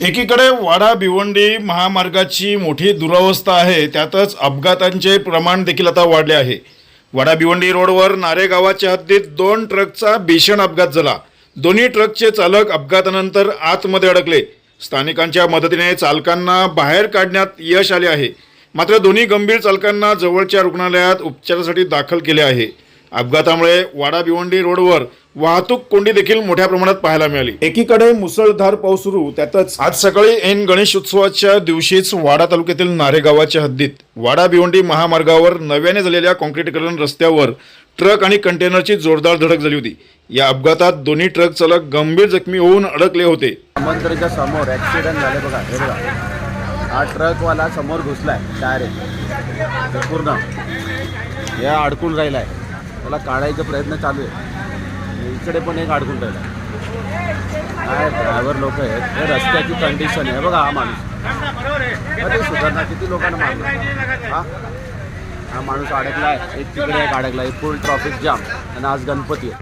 एकीकडे वाडा भिवंडी महामार्गाची मोठी दुरावस्था आहे त्यातच अपघातांचे प्रमाण देखील आता वाढले आहे. वाडा भिवंडी रोडवर नारे गावाच्या हद्दीत दोन ट्रकचा भीषण अपघात झाला. दोन्ही ट्रकचे चालक अपघातानंतर आतमध्ये अडकले. स्थानिकांच्या मदतीने चालकांना बाहेर काढण्यात यश आले आहे. मात्र दोन्ही गंभीर चालकांना जवळच्या रुग्णालयात उपचारासाठी दाखल केले आहे. अपघातामुळे वाडा भिवंडी रोडवर वाहतूक कोंडी देखील मोठ्या प्रमाणात पाहायला मिळाली. एकीकडे मुसळधार पाऊस सुरू त्यातच आज सकाळी ऐन गणेश उत्सवाच्या दिवशीच वाडा तालुक्यातील नारे गावाच्या हद्दीत वाडा भिवंडी महामार्गावर नव्याने झालेल्या कॉन्क्रीटीकरण रस्त्यावर ट्रक आणि कंटेनरची जोरदार धडक झाली होती. या अपघातात दोन्ही ट्रक चालक गंभीर जखमी होऊन अडकले होते. समोर ॲक्सिडेंट झाले बघा हे बघा. हा ट्रकवाला समोर घुसलाय डायरेक्ट पूर्ण. हे अडकून राहिला आहे त्याला काढायचा प्रयत्न चालू आहे. इकडे पण एक अडकून राहिला. काय ड्रायव्हर लोक आहेत हे रस्त्याची कंडिशन आहे. बघा हा माणूस. अरे सुधारणा किती लोकांना मारलं? हा? हा माणूस अडकलाय एक तिकडे एक अडकला एक फुल ट्रॉफिक जाम आणि आज गणपती आहे.